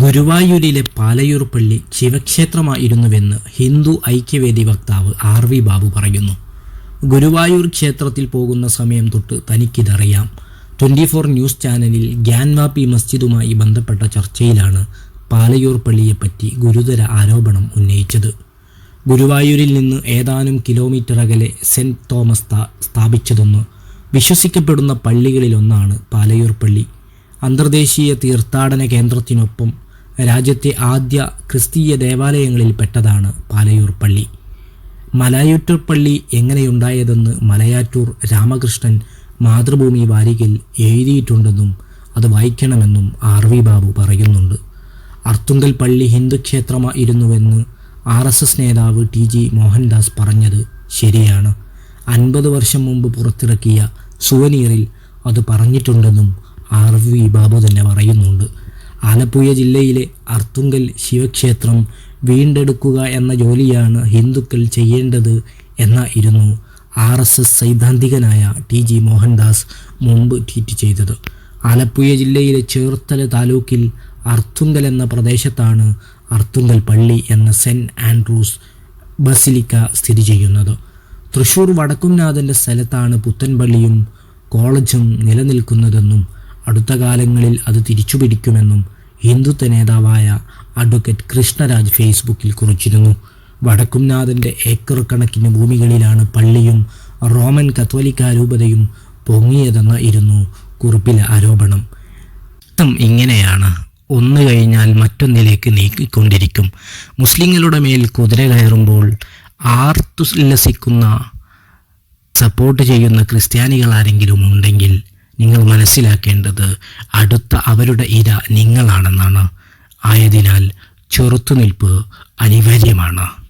ഗുരുവായൂരിലെ പാലയൂർ പള്ളി ശിവക്ഷേത്രമായിരുന്നുവെന്ന് ഹിന്ദു ഐക്യവേദി വക്താവ് ആർ വി ബാബു പറയുന്നു. ഗുരുവായൂർ ക്ഷേത്രത്തിൽ പോകുന്ന സമയം തൊട്ട് തനിക്കിതറിയാം. ട്വന്റി ഫോർ ന്യൂസ് ചാനലിൽ ഗ്യാൻവാപ്പി മസ്ജിദുമായി ബന്ധപ്പെട്ട ചർച്ചയിലാണ് പാലയൂർ പള്ളിയെപ്പറ്റി ഗുരുതര ആരോപണം ഉന്നയിച്ചത്. ഗുരുവായൂരിൽ നിന്ന് ഏതാനും കിലോമീറ്റർ അകലെ സെന്റ് തോമസ് സ്ഥാ സ്ഥാപിച്ചതെന്ന് വിശ്വസിക്കപ്പെടുന്ന പള്ളികളിലൊന്നാണ് പാലയൂർ പള്ളി. അന്തർദേശീയ തീർത്ഥാടന കേന്ദ്രത്തിനൊപ്പം രാജ്യത്തെ ആദ്യ ക്രിസ്തീയ ദേവാലയങ്ങളിൽ പെട്ടതാണ് പാലയൂർ പള്ളി. മലയാറ്റൂർ പള്ളി എങ്ങനെയുണ്ടായതെന്ന് മലയാറ്റൂർ രാമകൃഷ്ണൻ മാതൃഭൂമി വാരികയിൽ എഴുതിയിട്ടുണ്ടെന്നും അത് വായിക്കണമെന്നും ആർ വി ബാബു പറയുന്നുണ്ട്. അർത്തുങ്കൽ പള്ളി ഹിന്ദു ക്ഷേത്രമായിരുന്നുവെന്ന് ആർ എസ് എസ് നേതാവ് ടി ജി മോഹൻദാസ് പറഞ്ഞത് ശരിയാണ്. അൻപത് വർഷം മുമ്പ് പുറത്തിറക്കിയ സുവനീറിൽ അത് പറഞ്ഞിട്ടുണ്ടെന്നും ആർ വി ബാബു തന്നെ പറയുന്നുണ്ട്. ആലപ്പുഴ ജില്ലയിലെ അർത്തുങ്കൽ ശിവക്ഷേത്രം വീണ്ടെടുക്കുക എന്ന ജോലിയാണ് ഹിന്ദുക്കൾ ചെയ്യേണ്ടത് എന്നായിരുന്നു ആർ എസ് എസ് സൈദ്ധാന്തികനായ ടി ജി മോഹൻദാസ് മുമ്പ് ട്വീറ്റ് ചെയ്തത്. ആലപ്പുഴ ജില്ലയിലെ ചേർത്തല താലൂക്കിൽ അർത്തുങ്കൽ എന്ന പ്രദേശത്താണ് അർത്തുങ്കൽ പള്ളി എന്ന സെന്റ് ആൻഡ്രൂസ് ബസിലിക്ക സ്ഥിതി ചെയ്യുന്നത്. തൃശൂർ വടക്കുംനാഥന്റെ സ്ഥലത്താണ് പുത്തൻപള്ളിയും കോളേജും നിലനിൽക്കുന്നതെന്നും അടുത്ത കാലങ്ങളിൽ അത് തിരിച്ചുപിടിക്കുമെന്നും ഹിന്ദുത്വ നേതാവായ അഡ്വക്കേറ്റ് കൃഷ്ണരാജ് ഫേസ്ബുക്കിൽ കുറിച്ചിരുന്നു. വടക്കുംനാഥന്റെ ഏക്കർ കണക്കിന് ഭൂമികളിലാണ് പള്ളിയും റോമൻ കത്തോലിക്ക രൂപതയും പൊങ്ങിയതെന്നായിരുന്നു കുറിപ്പിലെ ആരോപണം ും. ഇങ്ങനെയാണ്. ഒന്ന് കഴിഞ്ഞാൽ മറ്റൊന്നിലേക്ക് നീക്കിക്കൊണ്ടിരിക്കും. മുസ്ലിങ്ങളുടെ മേൽ കുതിര കയറുമ്പോൾ ആർത്തുല്ലസിക്കുന്ന സപ്പോർട്ട് ചെയ്യുന്ന ക്രിസ്ത്യാനികൾ ആരെങ്കിലും ഉണ്ടെങ്കിൽ നിങ്ങൾ മനസ്സിലാക്കേണ്ടത് അടുത്ത അവരുടെ ഇര നിങ്ങളാണെന്നാണ്. ആയതിനാൽ ചെറുത്തുനിൽപ്പ് അനിവാര്യമാണ്.